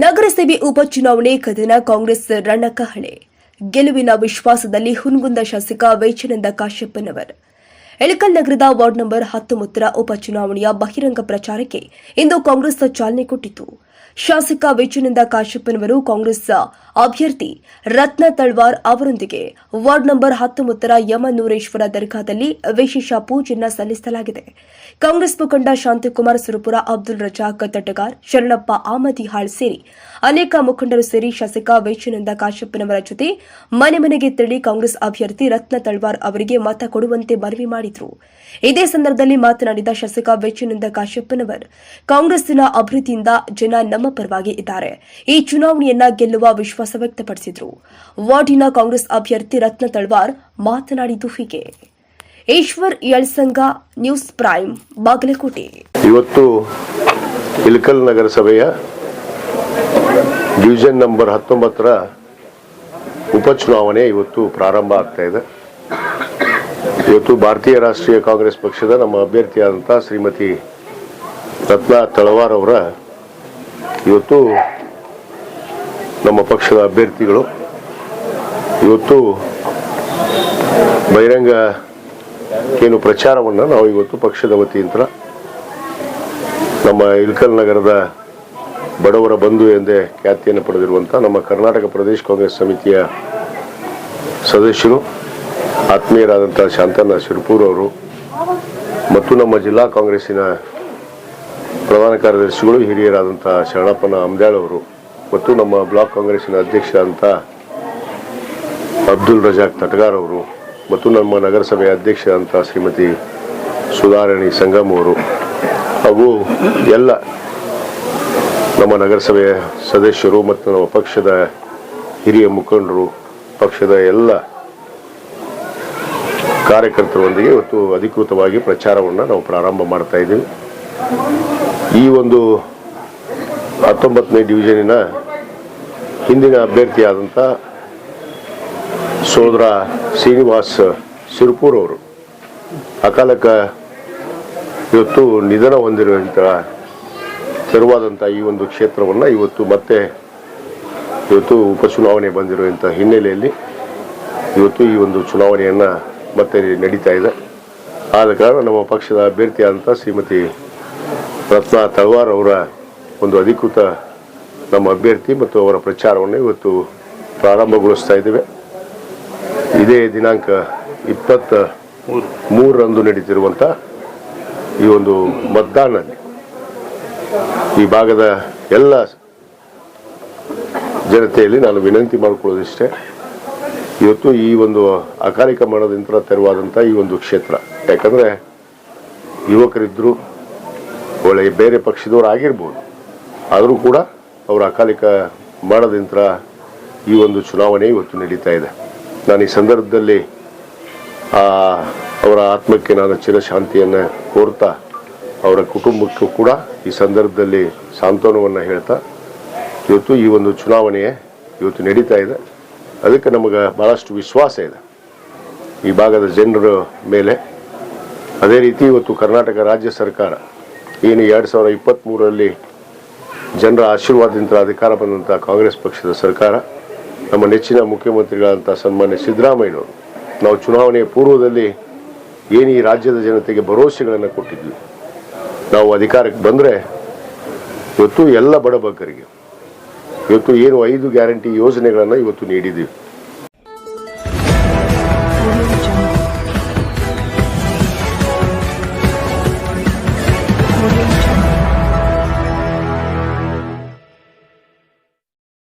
ನಗರಸಭೆ ಉಪಚುನಾವಣೆ ಕದನ ಕಾಂಗ್ರೆಸ್ ರಣಕಹಳೆ. ಗೆಲುವಿನ ವಿಶ್ವಾಸದಲ್ಲಿ ಹುನ್ಗುಂದ ಶಾಸಕ ವೈಚನಂದ ಕಾಶ್ಯಪ್ಪನವರ್ ಎಳಕಲ್ ನಗರದ ವಾರ್ಡ್ ನಂಬರ್ ಹತ್ತೊಂಬತ್ತರ ಉಪಚುನಾವಣೆಯ ಬಹಿರಂಗ ಪ್ರಚಾರಕ್ಕೆ ಇಂದು ಕಾಂಗ್ರೆಸ್ ಚಾಲನೆ ಕೊಟ್ಟಿತು. ಶಾಸಕ ವೈಚನಂದ ಕಾಶಪ್ಪನವರು ಕಾಂಗ್ರೆಸ್ ಅಭ್ಯರ್ಥಿ ರತ್ನ ತಳ್ವಾರ್ ಅವರೊಂದಿಗೆ ವಾರ್ಡ್ ನಂಬರ್ ಹತ್ತೊಂಬತ್ತರ ಯಮನೂರೇಶ್ವರ ದರ್ಗಾದಲ್ಲಿ ವಿಶೇಷ ಪೂಜೆಯನ್ನು ಸಲ್ಲಿಸಲಾಗಿದೆ. ಕಾಂಗ್ರೆಸ್ ಮುಖಂಡ ಶಾಂತಿಕುಮಾರ್ ಸುರಪುರ, ಅಬ್ದುಲ್ ರಜಾಕ್ ತಟಗಾರ್, ಶರಣಪ್ಪ ಆಮದಿಹಾಳ್ ಸೇರಿ ಅನೇಕ ಮುಖಂಡರು ಸೇರಿ ಶಾಸಕ ವೈಚನಂದ ಕಾಶಪ್ಪನವರ ಜೊತೆ ಮನೆ ಮನೆಗೆ ತೆರಳಿ ಕಾಂಗ್ರೆಸ್ ಅಭ್ಯರ್ಥಿ ರತ್ನ ತಳ್ವಾರ್ ಅವರಿಗೆ ಮತ ಕೊಡುವಂತೆ ಮನವಿ ಮಾಡಿದರು. ಇದೇ ಸಂದರ್ಭದಲ್ಲಿ ಮಾತನಾಡಿದ ಶಾಸಕ ವೈಚನಂದ ಕಾಶ್ಯಪ್ಪನವರ್ ಕಾಂಗ್ರೆಸ್ನ ಅಭಿವೃದ್ಧಿಯಿಂದ ಜನ ನಮ್ಮ ಪರವಾಗಿ ಇದ್ದಾರೆ. ಈ ಚುನಾವಣೆಯನ್ನ ಗೆಲ್ಲುವ ವಿಶ್ವಾಸ ವ್ಯಕ್ತಪಡಿಸಿದರು. ವಾರ್ಡಿನ ಕಾಂಗ್ರೆಸ್ ಅಭ್ಯರ್ಥಿ ರತ್ನ ತಳ್ವಾರ್ ಮಾತನಾಡಿದ್ದು ಹೀಗೆ. Eshwar Yalasanga news prime, Bagalkot. ಇವತ್ತು ಇಲ್ಕಲ್ ನಗರಸಭೆಯ ಡಿವಿಷನ್ ನಂಬರ್ ಹತ್ತೊಂಬತ್ತರ ಉಪಚುನಾವಣೆ ಇವತ್ತು ಪ್ರಾರಂಭ ಆಗ್ತಾ ಇದೆ. ಇವತ್ತು ಭಾರತೀಯ ರಾಷ್ಟ್ರೀಯ ಕಾಂಗ್ರೆಸ್ ಪಕ್ಷದ ನಮ್ಮ ಅಭ್ಯರ್ಥಿಯಾದಂಥ ಶ್ರೀಮತಿ ರತ್ನಾ ತಳವಾರ್ ಅವರ ಇವತ್ತು ನಮ್ಮ ಪಕ್ಷದ ಅಭ್ಯರ್ಥಿಗಳು, ಇವತ್ತು ಬಹಿರಂಗ ಏನು ಪ್ರಚಾರವನ್ನು ನಾವು ಇವತ್ತು ಪಕ್ಷದ ವತಿಯಿಂದ ನಮ್ಮ ಇಲ್ಕಲ್ ನಗರದ ಬಡವರ ಬಂಧು ಎಂದೇ ಖ್ಯಾತಿಯನ್ನು ಪಡೆದಿರುವಂಥ ನಮ್ಮ ಕರ್ನಾಟಕ ಪ್ರದೇಶ ಕಾಂಗ್ರೆಸ್ ಸಮಿತಿಯ ಸದಸ್ಯರು ಆತ್ಮೀಯರಾದಂಥ ಶಾಂತನ ಶಿರ್ಪೂರ್ ಅವರು ಮತ್ತು ನಮ್ಮ ಜಿಲ್ಲಾ ಕಾಂಗ್ರೆಸ್ಸಿನ ಪ್ರಧಾನ ಕಾರ್ಯದರ್ಶಿಗಳು ಹಿರಿಯರಾದಂಥ ಶರಣಪ್ಪನ ಅಮ್ದಾಳ್ ಅವರು ಮತ್ತು ನಮ್ಮ ಬ್ಲಾಕ್ ಕಾಂಗ್ರೆಸ್ಸಿನ ಅಂತ ಅಬ್ದುಲ್ ರಜಾಕ್ ತಟಗಾರ್ ಅವರು ಮತ್ತು ನಮ್ಮ ನಗರಸಭೆಯ ಅಧ್ಯಕ್ಷರಾದಂಥ ಶ್ರೀಮತಿ ಸುಧಾರಣಿ ಸಂಗಮ್ ಅವರು ಹಾಗೂ ಎಲ್ಲ ನಮ್ಮ ನಗರಸಭೆಯ ಸದಸ್ಯರು ಮತ್ತು ನಮ್ಮ ಪಕ್ಷದ ಹಿರಿಯ ಮುಖಂಡರು, ಪಕ್ಷದ ಎಲ್ಲ ಕಾರ್ಯಕರ್ತರೊಂದಿಗೆ ಇವತ್ತು ಅಧಿಕೃತವಾಗಿ ಪ್ರಚಾರವನ್ನು ನಾವು ಪ್ರಾರಂಭ ಮಾಡ್ತಾ ಇದ್ದೀವಿ. ಈ ಒಂದು ಹತ್ತೊಂಬತ್ತನೇ ಡಿವಿಷನಿನ ಹಿಂದಿನ ಅಭ್ಯರ್ಥಿಯಾದಂಥ ಸೋದರ ಶ್ರೀನಿವಾಸ್ ಸಿರುಪೂರ್ ಅವರು. ಅಕಾಲಕ ಇವತ್ತು ನಿಧನ ಹೊಂದಿರುವಂಥ ತೆರವಾದಂಥ ಈ ಒಂದು ಕ್ಷೇತ್ರವನ್ನು ಇವತ್ತು ಮತ್ತೆ ಇವತ್ತು ಉಪಚುನಾವಣೆ ಬಂದಿರುವಂಥ ಹಿನ್ನೆಲೆಯಲ್ಲಿ ಇವತ್ತು ಈ ಒಂದು ಚುನಾವಣೆಯನ್ನು ಮತ್ತೆ ನಡೀತಾ ಇದೆ. ಆದ ಕಾರಣ ನಮ್ಮ ಪಕ್ಷದ ಅಭ್ಯರ್ಥಿಯಾದಂಥ ಶ್ರೀಮತಿ ರತ್ನ ತಳವಾರ್ ಅವರ ಒಂದು ಅಧಿಕೃತ ನಮ್ಮ ಅಭ್ಯರ್ಥಿ ಮತ್ತು ಅವರ ಪ್ರಚಾರವನ್ನು ಇವತ್ತು ಪ್ರಾರಂಭಗೊಳಿಸ್ತಾ ಇದ್ದೇವೆ. ಇದೇ ದಿನಾಂಕ ಇಪ್ಪತ್ತ ಮೂರರಂದು ನಡೀತಿರುವಂಥ ಈ ಒಂದು ಮತದಾನದಲ್ಲಿ ಈ ಭಾಗದ ಎಲ್ಲ ಜನತೆಯಲ್ಲಿ ನಾನು ವಿನಂತಿ ಮಾಡಿಕೊಳ್ಳೋದಿಷ್ಟೇ, ಇವತ್ತು ಈ ಒಂದು ಅಕಾಲಿಕ ಮರಣದಿಂದ ತೆರವಾದಂಥ ಈ ಒಂದು ಕ್ಷೇತ್ರ. ಯಾಕಂದರೆ ಯುವಕರಿದ್ದರು ಒಳ್ಳೆಯ ಬೇರೆ ಪಕ್ಷದವರು ಆಗಿರ್ಬೋದು. ಆದರೂ ಕೂಡ ಅವರ ಅಕಾಲಿಕ ಮಾಡದಿಂತರ ಈ ಒಂದು ಚುನಾವಣೆ ಇವತ್ತು ನಡೀತಾ ಇದೆ. ನಾನು ಈ ಸಂದರ್ಭದಲ್ಲಿ, ಆ, ಅವರ ಆತ್ಮಕ್ಕೆ ನಾನು ಚಿರಶಾಂತಿಯನ್ನು ಕೋರ್ತಾ ಅವರ ಕುಟುಂಬಕ್ಕೂ ಕೂಡ ಈ ಸಂದರ್ಭದಲ್ಲಿ ಸಾಂತ್ವನವನ್ನು ಹೇಳ್ತಾ, ಇವತ್ತು ಈ ಒಂದು ಚುನಾವಣೆ ಇವತ್ತು ನಡೀತಾ ಇದೆ. ಅದಕ್ಕೆ ನಮಗೆ ಭಾಳಷ್ಟು ವಿಶ್ವಾಸ ಇದೆ. ಈ ಭಾಗದ ಜನರ ಮೇಲೆ ಅದೇ ರೀತಿ ಇವತ್ತು ಕರ್ನಾಟಕ ರಾಜ್ಯ ಸರ್ಕಾರ ಏನು ಎರಡು ಸಾವಿರದ ಇಪ್ಪತ್ತ್ಮೂರರಲ್ಲಿ ಜನರ ಆಶೀರ್ವಾದದಿಂದ ಅಧಿಕಾರ ಬಂದಂಥ ಕಾಂಗ್ರೆಸ್ ಪಕ್ಷದ ಸರ್ಕಾರ, ನಮ್ಮ ನೆಚ್ಚಿನ ಮುಖ್ಯಮಂತ್ರಿಗಳಂಥ ಸನ್ಮಾನ್ಯ ಸಿದ್ದರಾಮಯ್ಯನವರು, ನಾವು ಚುನಾವಣೆಯ ಪೂರ್ವದಲ್ಲಿ ಏನು ಈ ರಾಜ್ಯದ ಜನತೆಗೆ ಭರವಸೆಗಳನ್ನು ಕೊಟ್ಟಿದ್ವಿ. ನಾವು ಅಧಿಕಾರಕ್ಕೆ ಬಂದರೆ ಇವತ್ತು ಎಲ್ಲ ಬಡಬಗ್ಗರಿಗೆ ಇವತ್ತು ಏನು ಐದು ಗ್ಯಾರಂಟಿ ಯೋಜನೆಗಳನ್ನು ಇವತ್ತು ನೀಡಿದ್ದೀವಿ.